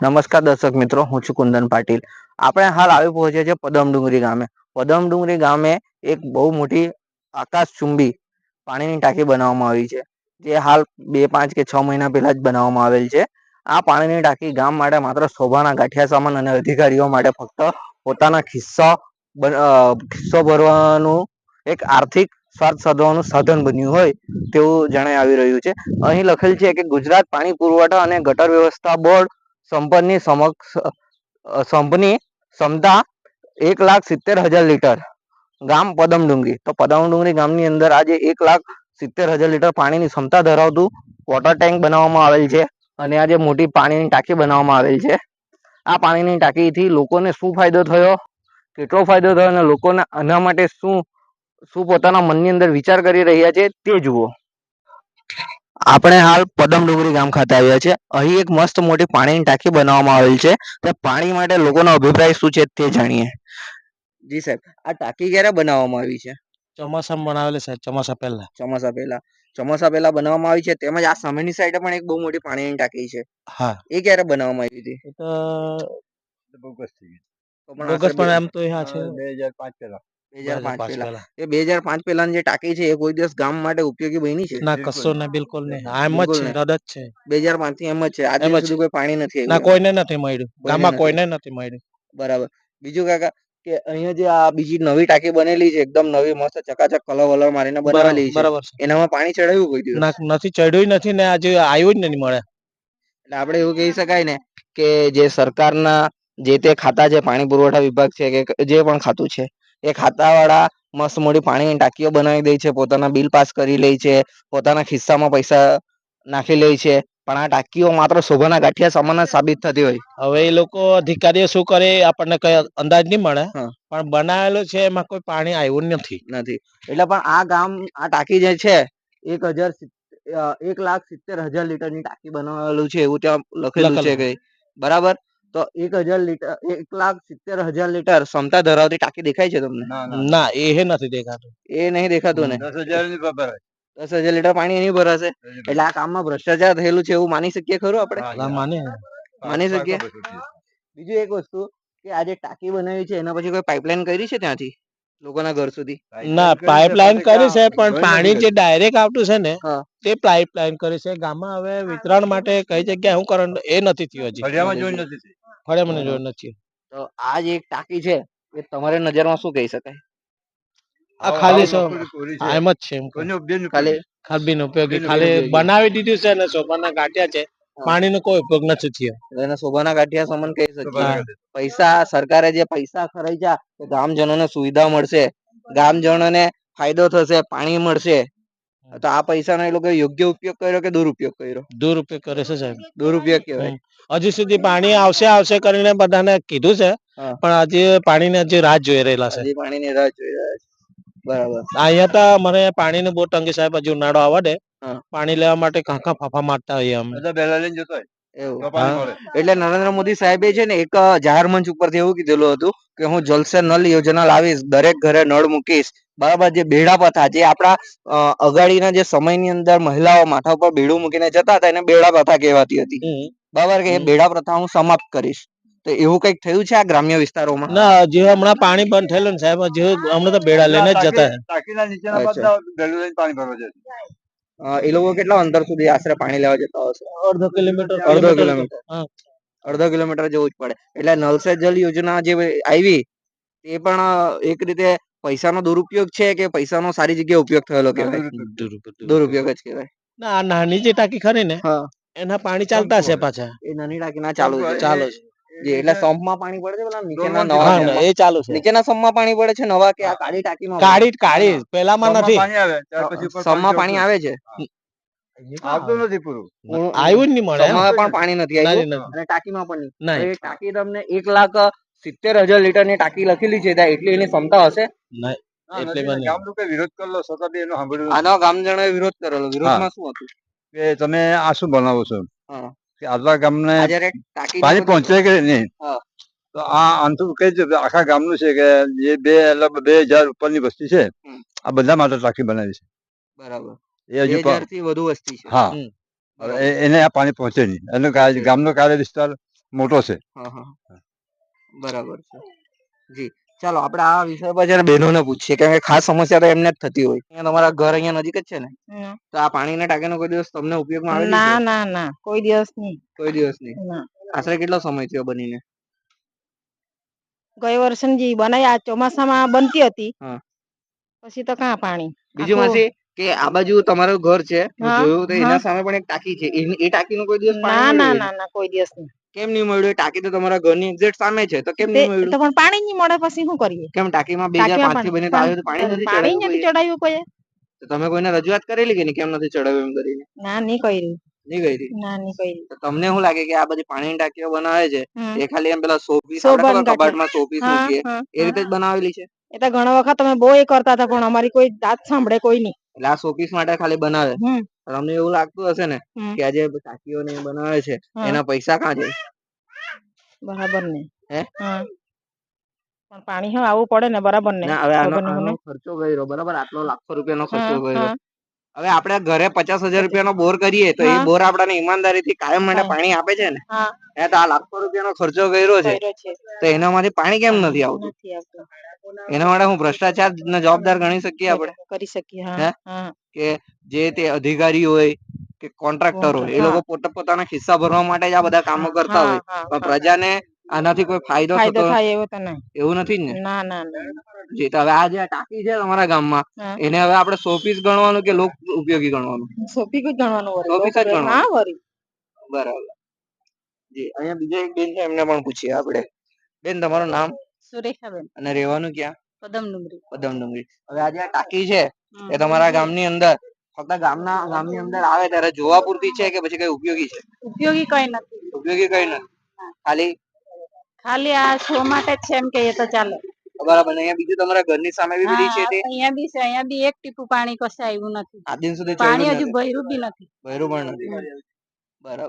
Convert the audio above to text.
નમસ્કાર દર્શક મિત્રો, હું છું કુંદન પાટીલ. આપણે હાલ આવી પહોંચ્યા છે પદમ ડુંગરી ગામે. પદમ ડુંગરી ગામે એક બહુ મોટી આકાશ ચુંબી પાણીની ટાંકી બનાવવામાં આવી છે, જે હાલ બે, પાંચ કે છ મહિના પહેલા જ બનાવવામાં આવેલ છે. આ પાણીની ટાંકી ગામ માટે માત્ર શોભાના ગાંઠિયા સામાન અને અધિકારીઓ માટે ફક્ત પોતાના ખિસ્સા ખિસ્સો ભરવાનું એક આર્થિક સ્વાર્થ સાધવાનું સાધન બન્યું હોય તેવું જણાઈ આવી રહ્યું છે. અહીં લખેલ છે કે ગુજરાત પાણી પુરવઠા અને ગટર વ્યવસ્થા બોર્ડ સંપની સમક્ષ સંપની ક્ષમતા એક લાખ સિત્તેર હજાર લીટર. ગામ પદમડુંગરી તો પદમડુંગરી ગામની અંદર આજે એક લાખ સિત્તેર હજાર લીટર પાણીની ક્ષમતા ધરાવતું વોટર ટેન્ક બનાવવામાં આવેલ છે અને આજે મોટી પાણીની ટાંકી બનાવવામાં આવેલ છે. આ પાણીની ટાંકીથી લોકોને શું ફાયદો થયો? કેટલો ફાયદો થયો અને લોકોને આના માટે શું શું પોતાના મનની અંદર વિચાર કરી રહ્યા છે તે જુઓ. આપણે હાલ પદમ ડુંગરી ગામ ખાતે આવ્યા છે અહીં એક મસ્ત મોટી પાણીની ટાંકી બનાવવામાં આવેલ છે. તો પાણી માટે લોકોનો અભિપ્રાય શું છે તે જાણીએ. જી સાહેબ આ ટાંકી ક્યારે બનાવવામાં આવી છે? ચોમાસામાં બનાવેલી સાહેબ ચોમાસા પહેલા. ચોમાસા પહેલા. ચોમાસા પહેલા બનાવવામાં આવી છે તેમજ આ સામેની સાઈડે પણ એક બહુ મોટી પાણીની ટાંકી છે. હા. એ ક્યારે બનાવવામાં આવી હતી? તો બોગસ થઈ ગઈ. બોગસ પણ એમ તો હા છે. બે હજાર પાંચ પેલા બે હજાર પાંચ પહેલા પહેલા. એ બે હજાર પાંચ પહેલાની જે ટાંકી છે એ કોઈ દિવસ ગામ માટે ઉપયોગી બની છે? ના બિલકુલ. કશું બિલકુલ નહીં. આ એમ જ છે રદ જ છે. બે હજાર પાંચથી એમ જ છે. આજ સુધી કોઈ પાણી નથી ના કોઈને નથી મળ્યું. ગામમાં કોઈને નથી મળ્યું. બરાબર. બીજું કાકા કે અહીંયા જે આ બીજી નવી ટાંકી બનેલી છે એકદમ નવી મસ્ત ચકાચક કલર વલર મારીને બનાવેલી છે. બરાબર એનામાં પાણી ચડાવ્યું કોઈ દિવસ? નથી ચડ્યું નથી ને આજે આવ્યું જ નહીં મળે. એટલે આપણે એવું કહી શકાય ને કે જે સરકારના જે તે ખાતા છે પાણી પુરવઠા વિભાગ છે કે જે પણ ખાતું છે એ ખાતાવાળા મસ્ત મોટી પાણીની ટાંકીઓ બનાવી દે છે પોતાના બિલ પાસ કરી લે છે પોતાના ખિસ્સામાં પૈસા નાખી લે છે પણ આ ટાંકીઓ માત્ર શોભાના ગાંઠિયા સમાન સાબિત થતી હોય. હવે એ લોકો અધિકારીઓ શું કરે આપણને કઈ અંદાજ નહીં મળે પણ બનાવેલું છે એમાં કોઈ પાણી આવ્યું નથી. નથી. એટલે પણ આ ગામ આ ટાંકી જે છે એક હજાર એક લાખ સિત્તેર હજાર લીટરની ટાંકી બનાવેલું છે એવું ત્યાં લખેલું છે કઈ. બરાબર? તો એક હજાર લીટર એક લાખ સિત્તેર હજાર લીટર ક્ષમતા ધરાવતી ટાંકી દેખાય છે તમને? ના એ હે નથી દેખાતું. એ નહીં દેખાતું ને? દસ હજાર દસ હજાર લીટર પાણી એની ભરાશે એટલે આ કામમાં ભ્રષ્ટાચાર થયેલું છે એવું માની શકીએ ખરું આપણે? માને માની શકીએ? બીજું એક વસ્તુ કે આ જે ટાંકી બનાવી છે એના પછી કોઈ પાઇપલાઇન કરી છે ત્યાંથી? લોકોના ઘર સુધી. ના પાઇપલાઇન કરી છે પણ પાણી જે ડાયરેક્ટ આવતું છે ને હા. તે પાઇપલાઇન કરી છે. ગામમાં હવે વિતરણ માટે કઈ જગ્યાએ શું કરવાનું એ નથી થયું હજી. ફળિયામાં જોઈ નથી થઈ. ફળે મને જોયું નથી તો આ જે એક ટાંકી છે એ તમારી નજરમાં શું કહી શકાય? આ ખાલી સો- છે. એમ જ છે ખાલી ખાલી ઉપયોગી ખાલી બનાવી દીધું છે ને સોપાના કાઢ્યા છે. પાણીનો કોઈ ઉપયોગ નથી થયો. એને શોભાના કાઠિયા સમાન કહી શકીએ. પૈસા સરકારે જે પૈસા ખર્ચ્યા તે ગામજનોને સુવિધા મળશે. ગામજનોને ફાયદો થશે પાણી મળશે. તો આ પૈસાનો એ લોકો યોગ્ય ઉપયોગ કર્યો કે દુરુપયોગ કર્યો? દુરુપયોગ કરે છે સાહેબ. દુરુપયોગ કહેવાય. હજી સુધી પાણી આવશે આવશે કરીને બધાને કીધું છે. પણ પણ હજી પાણીની હજી રાહ જોઈ રહેલા છે. હજી પાણીની રાહ જોઈ રહ્યા છે. બરાબર. અહીંયા તો મને પાણીની બહુ તંગી સાહેબ હજી ઉનાળો આવે ને હા. પાણી લેવા માટે કાંકા ફાફા મારતા હોઈએ અમે બધા પહેલા લઈને જતો હોય. એવું. એટલે નરેન્દ્ર મોદી સાહેબે છે ને એક જાહેર મંચ ઉપરથી એવું કીધેલું હતું કે હું જલસે નલ યોજના લાવીશ દરેક ઘરે નળ મૂકીશ. બરાબર જે બેડા પ્રથા જે આપણા અગાડીના જે સમયની અંદર મહિલાઓ માથા ઉપર બેડું મૂકીને જતા હતા એને બેડા પ્રથા કહેવાતી હતી. બરાબર કે એ બેડા પ્રથા હું સમાપ્ત કરીશ. તો એવું કંઈક થયું છે આ ગ્રામ્ય વિસ્તારોમાં? ના જે હમણાં પાણી બંધ થયેલું ને સાહેબ જે હમણાં તો બેડા લઈને જ જતા ટાંકીના નીચેના બધા પાણી ભરવા જાય એ લોકો કેટલા અંતર સુધી આશરે પાણી લેવા જતા હશે અડધો કિલોમીટર. અડધો કિલોમીટર. અડધો કિલોમીટર જવું જ પડે. એટલે નલ સે જલ યોજના જે આવી એ પણ એક રીતે પૈસાનો દુરુપયોગ છે કે પૈસાનો સારી જગ્યાએ ઉપયોગ થયેલો કહેવાય? દુરુપયોગ. જ કહેવાય. ના નાની જે ટાંકી ખરી ને એના પાણી ચાલતા છે પાછા. એ નાની ટાંકી ના ચાલુ છે ચાલુ છે. જે એટલે સંપમાં પાણી પડે છે પેલા નીચેના નવા હા પાણી ને, સંપમાં? એ ચાલુ છે. નીચેના સંપમાં પાણી પડે છે નવા કે આ કાળી ટાંકીમાં કાળી કાળી પેલામાં નથી. પાણી આવે ત્યાર પછી ઉપર સંપમાં પાણી આવે છે. આવતું નથી પૂરું. આવ્યું જ નહીં મળે પણ પાણી નથી આવ્યું. અને ટાંકીમાં પણ નહીં. એ ટાંકી તમને એક લાખ સિત્તેર હજાર લીટરની ટાંકી લખેલી છે ત્યાં એટલી એની ક્ષમતા હશે? નહીં. ગામ વિરોધ કરેલો છતાં બી એનું સાંભળ્યું. આનો ગામજનોએ વિરોધ કરેલો. વિરોધમાં શું હતું? કે તમે આ શું બનાવો છો? આટલા ગામને પાણી પહોંચે કે નહીં? તો આ આંતર કઈ આખા ગામનું છે કે જે બે એટલે બે હજાર ઉપરની વસ્તી છે આ બધા માટે ટાંકી બનાવી છે. બરાબર. એ હજુ થી વધુ વસ્તી છે. હા. એ- એને આ પાણી પહોંચે નહીં. એનો કાર્ય- ગામનો કાર્ય વિસ્તાર મોટો છે. હા હા. બરાબર છે. જી. ચાલો આપણે આ વિષય પર જરા બહેનોને પૂછીએ કેમ કે ખાસ સમસ્યા તો એમને જ થતી હોય. અહીંયા તમારા ઘર અહીંયા નજીક જ છે ને? તો આ પાણીના ટાંકીનો કોઈ દિવસ તમને ઉપયોગમાં આવે ના ના ના કોઈ દિવસ નહીં. કોઈ દિવસ નહીં. આશરે કેટલો સમય થયો બનીને? ગઈ વર્ષે જે બનાવી આ ચોમાસામાં બનતી હતી. પછી તો કાં પાણી? બીજું માસી કે આ બાજુ તમારું ઘર છે જોયું તો એના સામે પણ એક ટાંકી છે. એ ટાંકીનું કોઈ દિવસ ના ના ના કોઈ દિવસ નહીં. કેમ નહીં મળ્યું? ટાંકી તો તમારા ઘરની એક્ઝેક્ટ સામે છે તો કેમ નહીં મળ્યું? તો પણ પાણી નહીં મળે પછી શું કરીએ? કેમ ટાંકીમાં બે હજાર પાંચથી બને તો આવ્યું પાણી નથી પાણી નથી ચડાવ્યું કોઈ. તો તમે કોઈને રજૂઆત કરેલી કે નહીં કેમ નથી ચડાવ્યું એમ કરીને? ના નહીં કરી. નહીં કરી? ના નહીં કરી. તો તમને શું લાગે કે આ બધી પાણીની ટાંકીઓ બનાવે છે? એ ખાલી એમ પેલા શોભન આપણે કબાટમાં શોપીસ હા, મૂકીએ એ રીતે જ બનાવેલી છે? એ તો ઘણા વખત અમે બહુ એ કરતા હતા પણ અમારી કોઈ દાંત સાંભળે કોઈ નહીં. એટલે આ શોપીસ માટે ખાલી બનાવે. તમને એવું લાગતું હશે ને કે આજે ટાંકીઓ ને બનાવે છે એના પૈસા ક્યાં જાય? બરાબર ને? હે? હા. પણ પાણી હવે આવવું પડે ને બરાબર ને ના હવે આનો આનો ખર્ચો ગયો બરાબર? આટલો લાખો રૂપિયાનો ખર્ચો હા, હા. હવે આપણે ઘરે પચાસ હજાર રૂપિયાનો બોર કરીએ તો એ હા. બોર આપણને ઈમાનદારીથી કાયમ માટે હા. પાણી આપે છે ને? હા. એ તો આ લાખો રૂપિયાનો ખર્ચો કર્યો છે. કર્યો છે. તો એનામાંથી પાણી કેમ નથી આવતું? નથી આવતું. એના માટે હું ભ્રષ્ટાચાર જવાબદાર ગણી શકીએ આપણે? કરી શકીએ હે? હા? હા. કે જે તે અધિકારી હોય કે કોન્ટ્રાક્ટર હોય એ લોકો પોતે પોતાના ખિસ્સા ભરવા માટે જ આ બધા કામો કરતા હોય. પણ પ્રજાને આનાથી કોઈ ફાયદો થતો એવું નથી ને? ના ના જી તો હવે આ જે ટાંકી છે તમારા ગામમાં એને હવે આપણે શોપીસ ગણવાનું કે લોક ઉપયોગી ગણવાનું? શોપીસ જ ગણવાનું. સોપી જ ગણવાનું. હા બરાબર. જી અહીંયા બીજા એક બેન છે એમને પણ પૂછીએ આપણે. બેન તમારું નામ? સુરેખાબેન. અને રહેવાનું ક્યાં? પદમ ડુંગરી પદમ ડુંગરી હવે આ જે આ ટાંકી છે એ તમારા ગામની અંદર ફક્ત ગામના ગામની અંદર આવે ત્યારે જોવા પૂરતી છે કે પછી કઈ ઉપયોગી છે? ઉપયોગી કઈ નથી. ઉપયોગી કઈ નથી. ખાલી? ખાલી આ શો માટે જ છે એમ કે તો ચાલે. બરાબર. અહીંયા બીજું તમારા ઘરની સામે બી બીજી છે તે? અહીંયા બી છે. અહીંયા બી એક ટીપું પાણી કશે આવ્યું નથી. આ દિન સુધી પાણી હજુ ભર્યું બી નથી. ભર્યું પણ નથી. બરાબર.